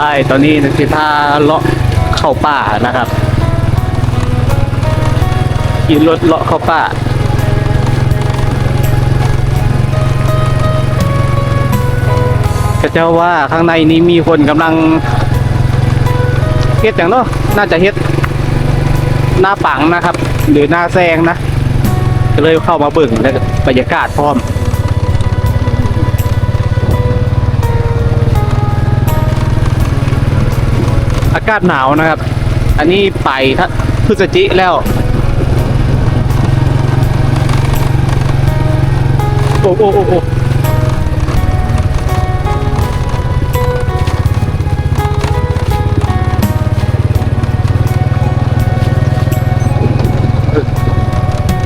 ใช่ตอนนี้นสิพาเลาะเข้าป่านะครับขี่รถเลาะเข้าป่าก็จะว่าข้างในนี้มีคนกำลังเฮ็ดอย่างเนาะน่าจะเฮ็ดหน้าปังนะครับ หรือหน้าแซงนะ ก็เลยเข้ามาเบิ่งบรรยากาศพร้อม อากาศหนาวนะครับ อันนี้ไปถ้าพฤศจิแล้วโอ้โอ้โอ้โอ้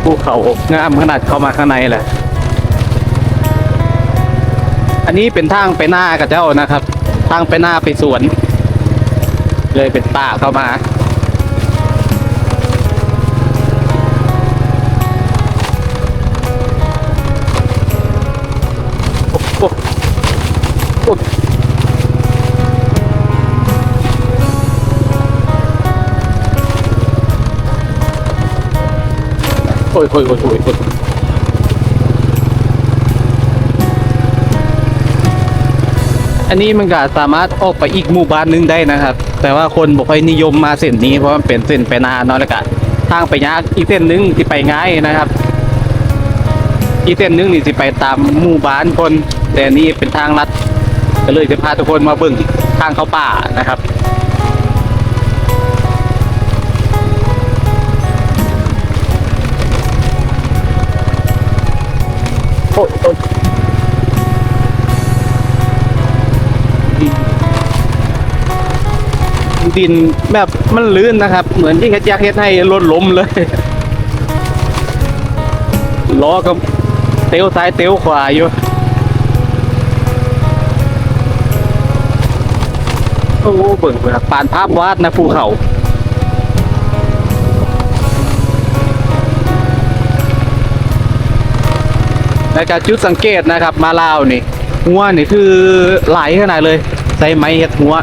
ภูเขางามขนาดเข้ามาข้างในแหละ อันนี้เป็นทางไปหน้ากับเจ้านะครับ ทางไปหน้าไปสวน เลยเป็นป่าเข้ามา โอ้โหโอ้โอ้ยโอ้ยโอ้ยโอ้ย อันนี้มันก็สามารถออกไปอีกหมู่บ้านหนึงได้นะครับ แต่ว่าคนบ่ค่อยนิยมมาเส้นนี้เพราะมันเป็นเส้นไปนาเนาะแล้วก็ทางไปยากอีกเส้นหนึงที่ไปง่ายนะครับ อีกเส้นหนึงนี่สิไปตามหมู่บ้านคน แต่นนี่เป็นทางลัดก็เลยจะพาทุกคนมาเบิ่งทางเข้าป่านะครับโอ้ย ดินแบบมันลื่นนะครับ เหมือนที่เฮ็ดอยากเฮ็ดให้รถล้มเลยล้อก็เตี้ยวซ้ายเตี้ยวขวาอยู่โอ้เบิ่งเบิ่งปานภาพวาดนะภูเขาในการจุดสังเกตนะครับมาลาวนี่หัวนี่คือไหลายขนาดเลยใส่ไม้เฮ็ดหัว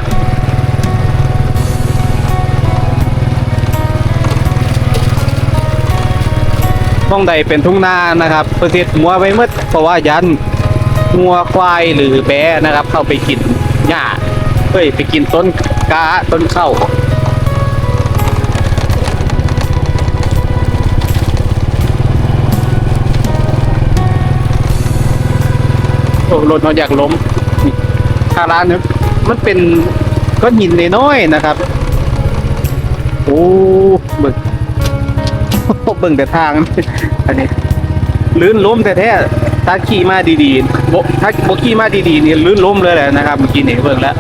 ท้องใดเป็นทุ่งนานะครับเพื่อเฮ็ดหัวไว้มืดเพราะว่ายันหัวควายหรือแบะนะครับ เข้าไปกินหญ้าเฮ้ยไปกินต้นกาต้นข้าวโอ้รถเราอยากล้มนี่ทาร้านเนี่ยมันเป็นก้อนหินน้อยๆนะครับ โอ้เบิ่ง เบิ่งแต่ทาง อันนี้ลื่นล้มแต่แท้ถ้าขี่มาดีๆบถ้าบ่ขี่มาดีๆนี่ลื่นล้มเลยแหละนะครับเมื่อกี้นี่เบิ่งแล้ว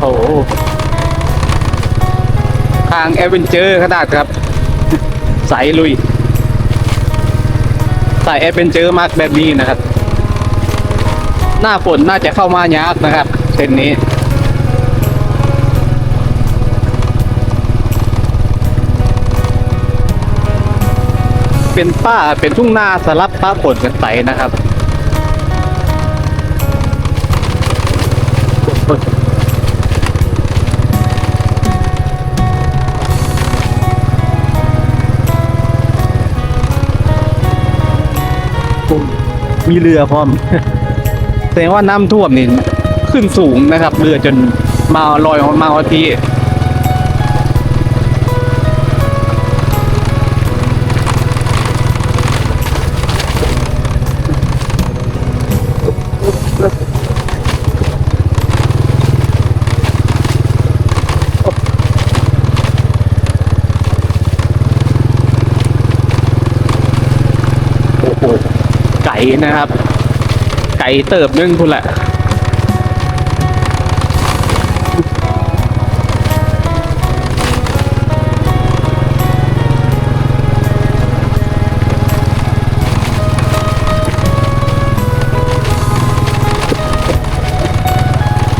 โอ้โหทางแอเวนเจอร์ขนาดครับ สายลุย สายแอเวนเจอร์มากแบบนี้นะครับ หน้าฝนน่าจะเข้ามายากนะครับเส้นนี้ เป็นป้าเป็นทุ่งนาสลับป้าฝนกันไปนะครับมีเรือพร้อม ดงว่าน้ำท่วมนี่ขึ้นสูงนะครับ เรือจนมาลอยมาอทีไก่นะครับ เติบนึงคุณแหละ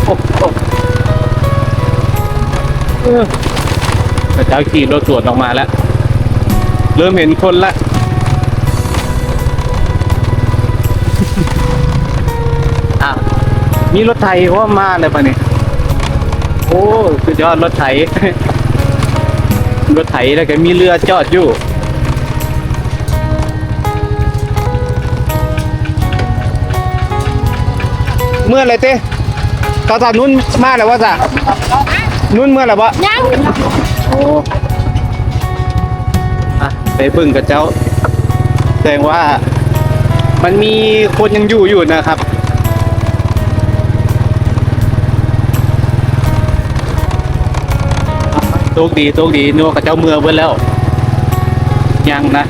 โอ้โหเออพระเจ้าขี่รถตรวจออกมาแล้ว เริ่มเห็นคนละ มีรถไถว่ามาเลยปะเนี่ยโอ้สุดยอดรถไถ รถไถแล้วก็มีเรือจอดอยู่เมื่อไรเต้ตอนตอนนู้นมาแล้วว่าจ้ะนู้นเมื่อไหร่วะยังโอ้อะไปพึ่งกับเจ้า แสดงว่า มันมีคนยังอยู่อยู่นะครับ โชคดีโชคดีนัวกับเจ้าเมืองเบิ่แล้วยังนะ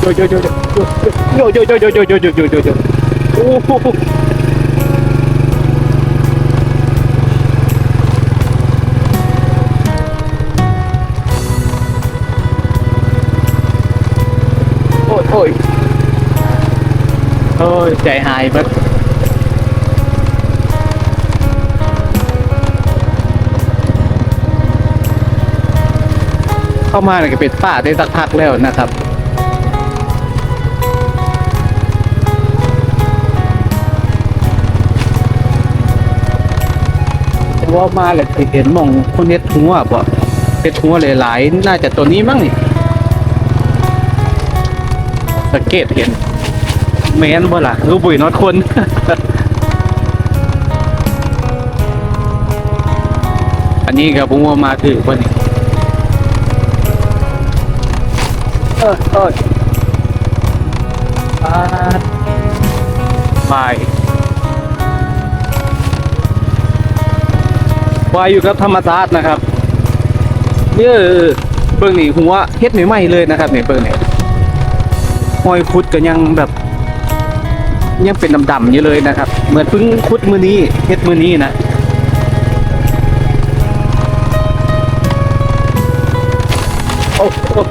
โยโยโยโยโยโยโยโยโยโยโยโยโยโย โอ้ยใจหายบัดเข้ามาเนี่ยก็เป็นป้าได้สักพักแล้วนะครับว่ามาเลยเห็นมองคนเฮ็ดหัวบ่เฮ็ดหัวหลายๆน่าจะตัวนี้มั้งนี่สังเกตเห็น แมนบ่ล่ะรูบุยน็อตคนอันนี้ก็ผมว่ามาถือคนนี้เออเออปาดไปวายอยู่กับธรรมชาตินะครับเนี่ยเบิ่งนี่หัวเฮ็ดใหม่ๆเลยนะครับเนี่ยเบิ่งนี่ยหอยคุดก็ยังแบบ ยังเป็นดำๆอยู่เลยนะครับ เหมือนเพิ่งคุดมือนี้เฮ็ดมือนี้นะโอ้โอ้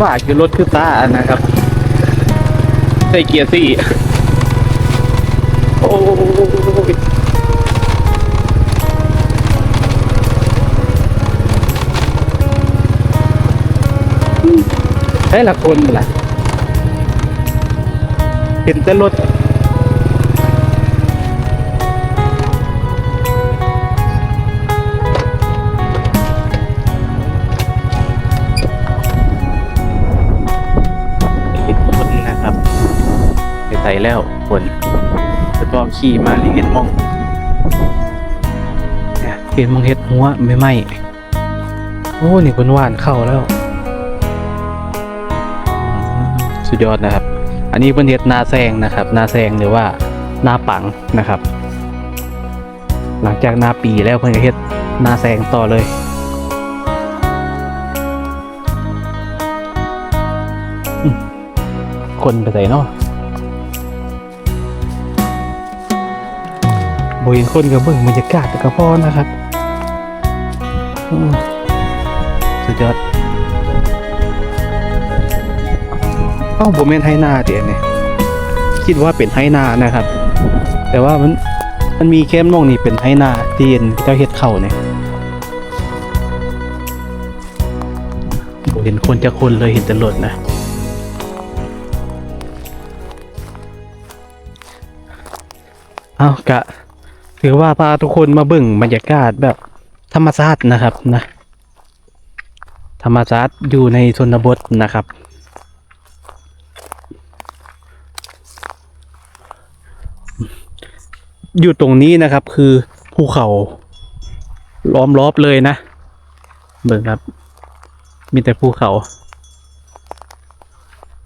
ว่าคือรถคือตานะครับใส่เกียร์สี่โอ้ ยใช่ละคนล่ะเห็นแต่รถเห็นคนนะครับใส่แล้วคนแล้วก็ขี่มาเห็นมองเนี่ยเห็นมองเห็ดหัวไม่ไหมโอ้ นี่คนหวานเข้าแล้ว สุดยอดนะครับ อันนี้เป็นเห็ดนาแซงนะครับนาแซงหรือว่านาปังนะครับ หลังจากนาปีแล้วเพิ่นก็เฮ็ดนาแซงต่อเลยคนไปใส่เนาะบเห็นคนกับเบิ่งบรรยากาศแต่ก็พอนะครับสุดยอด เอ้าผมเป็นไฮนาเดี๋ยวนี้คิดว่าเป็นไฮนานะครับ แต่ว่ามันมันมีแคมป์มองนี่เป็นไฮนาที่เห็นเจ้าเฮ็ดเข่าเนี่ยผมเห็นคนจะคนเลยเห็นแต่รถนะเอากะ ถือว่าพาทุกคนมาเบิ่งบรรยากาศแบบธรรมชาตินะครับนะ ธรรมชาติอยู่ในชนบทนะครับ อยู่ตรงนี้นะครับ คือภูเขาล้อมรอบเลยนะเบิ่งครับ มีแต่ภูเขา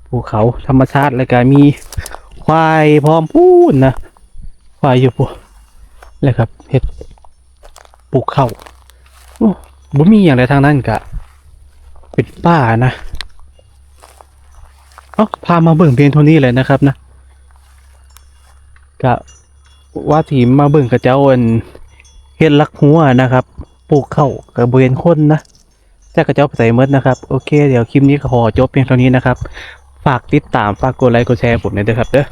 ภูเขาธรรมชาติแล้วก็มีควายพร้อมพูนนะควายอยู่ปูเลยครับเห็ดปลูกข้าโอ้บ่มีอย่างไรทางนั้นกะเป็นป่านะเอ้าพามาเบิ่งเพียงเท่านี้เลยนะครับนะกะ ว่าทีมมาเบิ่งกระเจ้าอันเฮ็ดลักหัวนะครับปลูกข้ากับบริเวณคนนะแจ้กระเจ้าใส่เมดนะครับ โอเค เดี๋ยวคลิปนี้ขอจบเพียงเท่านี้นะครับ ฝากติดตามฝากกดไลค์กดแชร์ผมด้วยนะครับเด้อ